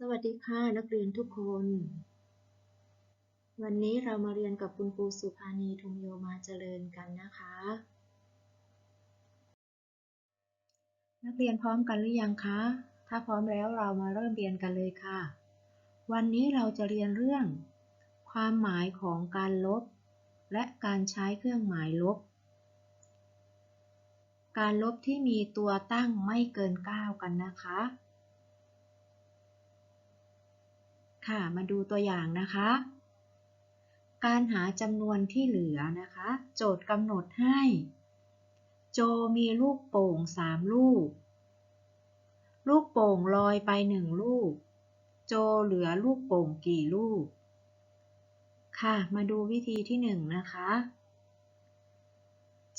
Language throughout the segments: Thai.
สวัสดีค่ะนักเรียนทุกคน วันนี้เรามาเรียนกับคุณครูสุภานีทุงโยมาเจริญกันนะคะ นักเรียนพร้อมกันหรือยังคะ ถ้าพร้อมแล้วเรามาเริ่มเรียนกันเลยค่ะ วันนี้เราจะเรียนเรื่อง ความหมายของการลบ และการใช้เครื่องหมายลบ การลบที่มีตัวตั้งไม่เกิน 9 กันนะคะ ค่ะ มาดูตัวอย่างนะคะ การหาจำนวนที่เหลือนะคะ โจทย์กำหนดให้ โจมีลูกโป่ง3ลูก ลูกโป่งลอยไป1ลูก โจเหลือลูกโป่งกี่ลูก ค่ะ มาดูวิธีที่1นะคะ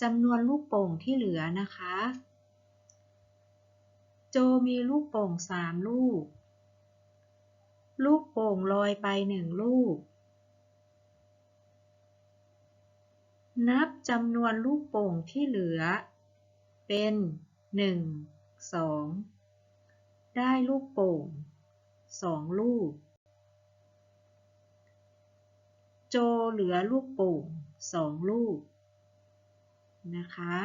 จำนวนลูกโป่งที่เหลือนะคะ โจมีลูกโป่ง3ลูก ลูกโป่งลอยไป1ลูก นับจำนวนลูกโป่งที่เหลือ เป็น 1 2 ได้ลูกโป่ง 2 ลูก โจเหลือลูกโป่ง 2 ลูก นะคะ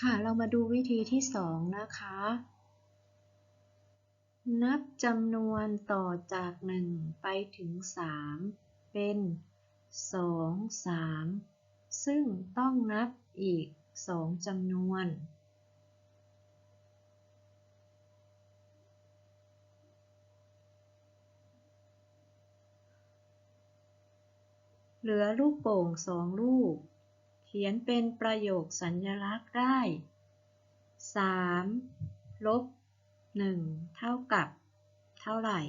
ค่ะ เรามาดูวิธีที่สองนะคะ นับจำนวนต่อจาก 1 ไปถึง 3 เป็น 2 3 ซึ่งต้องนับอีก 2จำนวน เหลือลูกโป่งสองลูก เขียนเป็นประโยคสัญลักษณ์ได้ 3 ลบ 1 เท่ากับเท่าไหร่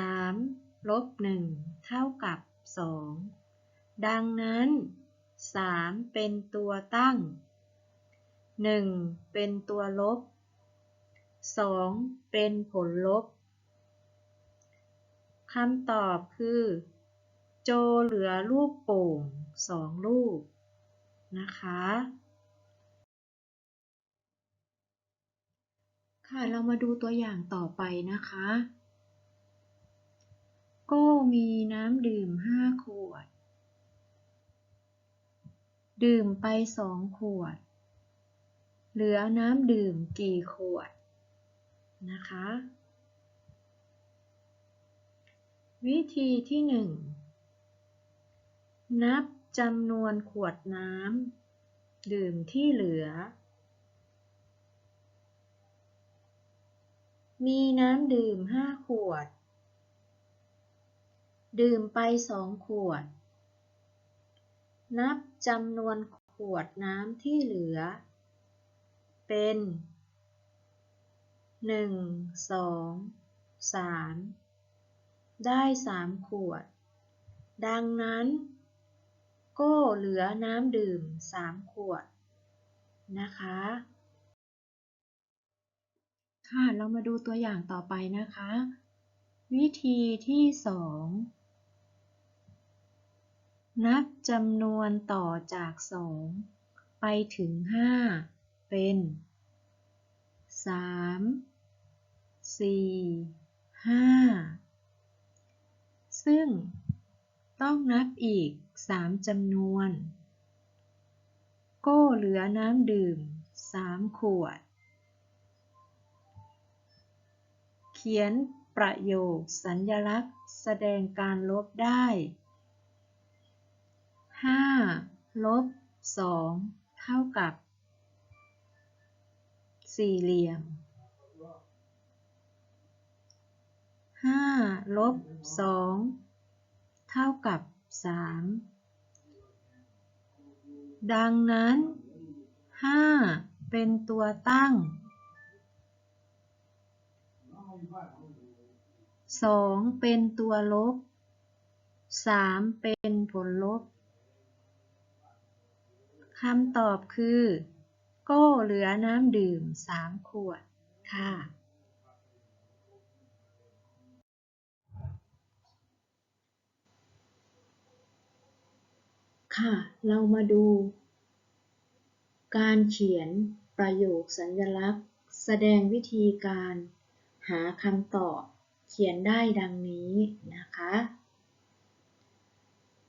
3 ลบ 1 เท่ากับ 2 ดังนั้น 3 เป็นตัวตั้ง 1 เป็นตัวลบ 2 เป็นผลลบ คำตอบคือ โจเหลือลูกโป่งสองลูกนะคะ ค่ะ เรามาดูตัวอย่างต่อไปนะคะ โก้มีน้ำดื่มห้าขวด ดื่มไปสองขวด เหลือน้ำดื่มกี่ขวด นะคะ วิธีที่หนึ่งนับจำนวนขวดน้ำดื่มที่เหลือ มีน้ำดื่มห้าขวด ดื่มไปสองขวด นับจำนวนขวดน้ำที่เหลือ เป็นหนึ่งสองสามได้สามขวด ดังนั้น โก้เหลือน้ำดื่มสามขวดนะคะ ค่ะ เรามาดูตัวอย่างต่อไปนะคะ วิธีที่สองนับจำนวนต่อจากสองไปถึงห้าเป็นสามสี่ห้าซึ่งต้องนับอีก 3จำนวน โก้เหลือน้ำดื่ม 3 ขวด เขียนประโยค สัญลักษณ์ แสดงการลบได้ 5 ลบ 2 เท่ากับ สี่เหลี่ยมห้าลบสองเท่ากับสามดังนั้นห้าเป็นตัวตั้ง สองเป็นตัวลบสามเป็นผลลบคำตอบคือ โก้เหลือน้ำดื่มสามขวด ค่ะ ค่ะ เรามาดู การเขียนประโยคสัญลักษณ์ แสดงวิธีการ หาคำตอบ เขียนได้ดังนี้นะคะ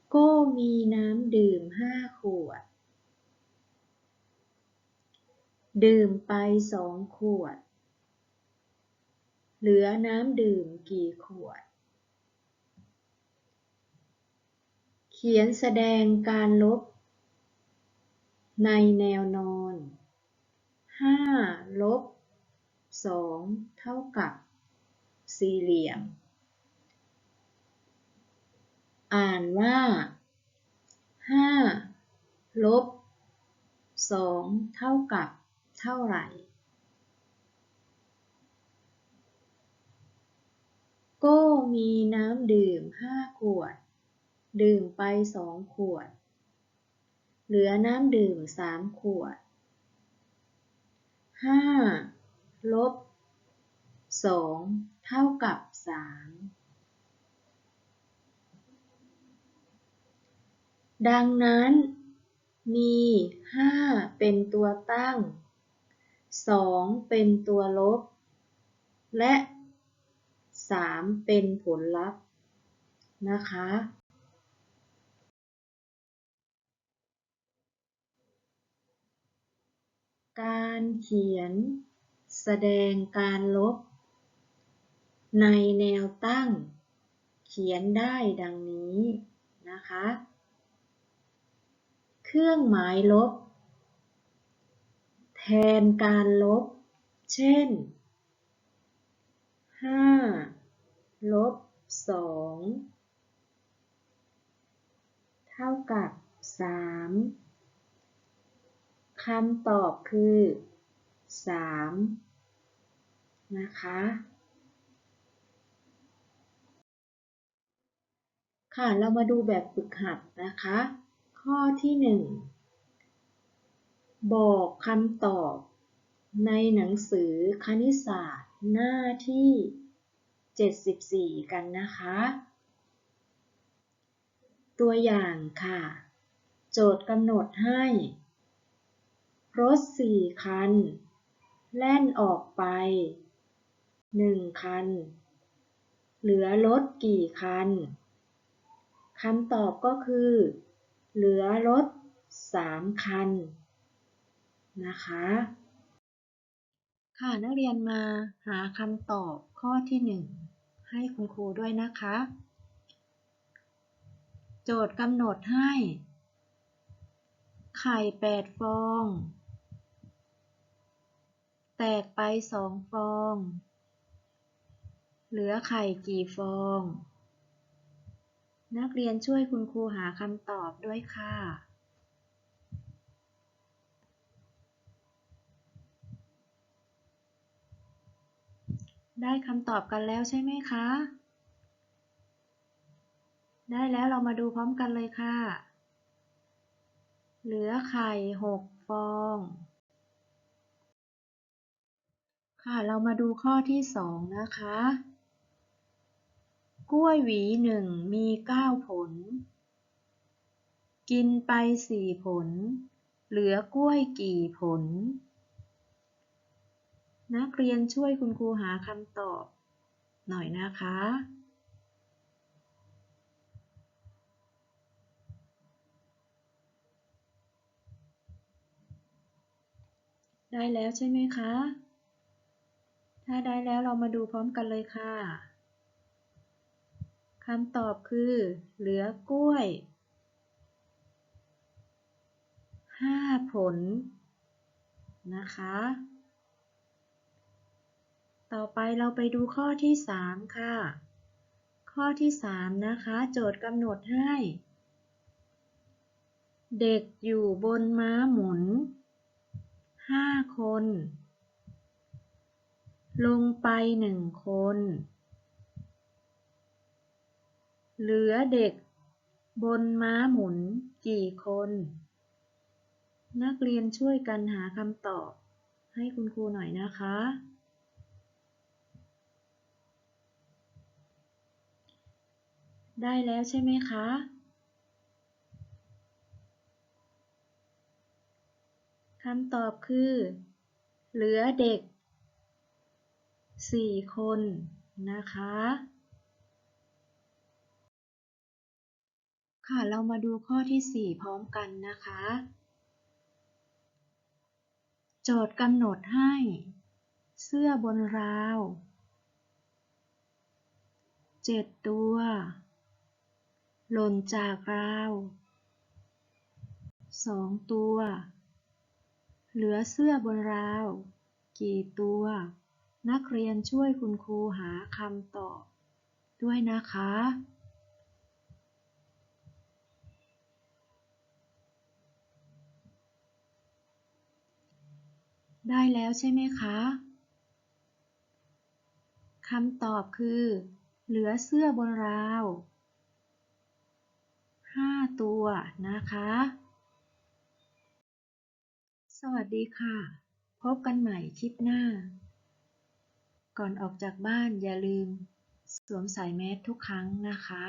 โก้มีน้ำดื่ม 5 ขวด ดื่มไปสองขวด เหลือน้ำดื่มกี่ขวด เขียนแสดงการลบ ในแนวนอน 5 ลบ 2 เท่ากับ สี่เหลี่ยม อ่านว่า 5 ลบ 2 เท่ากับ เท่าไหร่ โก้มีน้ำดื่ม 5 ขวด ดื่มไป 2 ขวด เหลือน้ำดื่ม 3 ขวด 5 ลบ2เท่ากับ3ดังนั้นมี 5 เป็นตัวตั้ง 2 เป็นตัวลบ และ 3 เป็นผลลัพธ์นะคะ การเขียน แสดงการลบ ในแนวตั้ง เขียนได้ดังนี้นะคะ เครื่องหมายลบ แทนการลบ เช่น 5 ลบ 2 เท่ากับ 3คำตอบคือ 3 นะคะ ค่ะเรามาดูแบบฝึกหัดนะคะ ข้อที่ 1 บอกคำตอบในหนังสือคณิตศาสตร์หน้าที่ 74 กันนะคะ ตัวอย่างค่ะ โจทย์กำหนดให้ รถสี่คัน แล่นออกไป หนึ่งคัน เหลือรถกี่คัน คำตอบก็คือ เหลือรถสามคัน นะคะ ค่ะนักเรียนมาหาคำตอบข้อที่หนึ่งให้คุณครูด้วยนะคะ โจทย์กำหนดให้ ไข่แปดฟอง แตกไปสองฟอง เหลือไข่กี่ฟอง นักเรียนช่วยคุณครูหาคำตอบด้วยค่ะได้คำตอบกันแล้วใช่ไหมคะ ได้แล้วเรามาดูพร้อมกันเลยค่ะ เหลือไข่หกฟอง ค่ะ เรามาดูข้อที่สองนะคะ กล้วยหวีหนึ่งมีเก้าผล กินไปสี่ผล เหลือกล้วยกี่ผล นักเรียนช่วยคุณครูหาคำตอบ หน่อยนะคะได้แล้วใช่ไหมคะ ถ้าได้แล้วเรามาดูพร้อมกันเลยค่ะ คำตอบคือ เหลือกล้วย 5 ผล นะคะ ต่อไปเราไปดูข้อที่ 3 ค่ะ ข้อที่ 3 นะคะ โจทย์กำหนดให้ เด็กอยู่บนม้าหมุน 5 คน ลงไปหนึ่งคน เหลือเด็ก บนม้าหมุนกี่คน นักเรียนช่วยกันหาคำตอบ ให้คุณครูหน่อยนะคะ ได้แล้วใช่ไหมคะ คำตอบคือ เหลือเด็ก 4 คนนะคะ ค่ะ เรามาดูข้อที่ 4 พร้อมกันนะคะ โจทย์กำหนดให้ เสื้อบนราว 7 ตัว หล่นจากราว 2 ตัว เหลือเสื้อบนราว กี่ตัว นักเรียนช่วยคุณครูหาคำตอบด้วยนะคะ ได้แล้วใช่ไหมคะคำตอบคือ เหลือเสื้อบนราว 5 ตัวนะคะ สวัสดีค่ะ พบกันใหม่คลิปหน้า ก่อนออกจากบ้านอย่าลืม สวมใส่แมสทุกครั้งนะคะ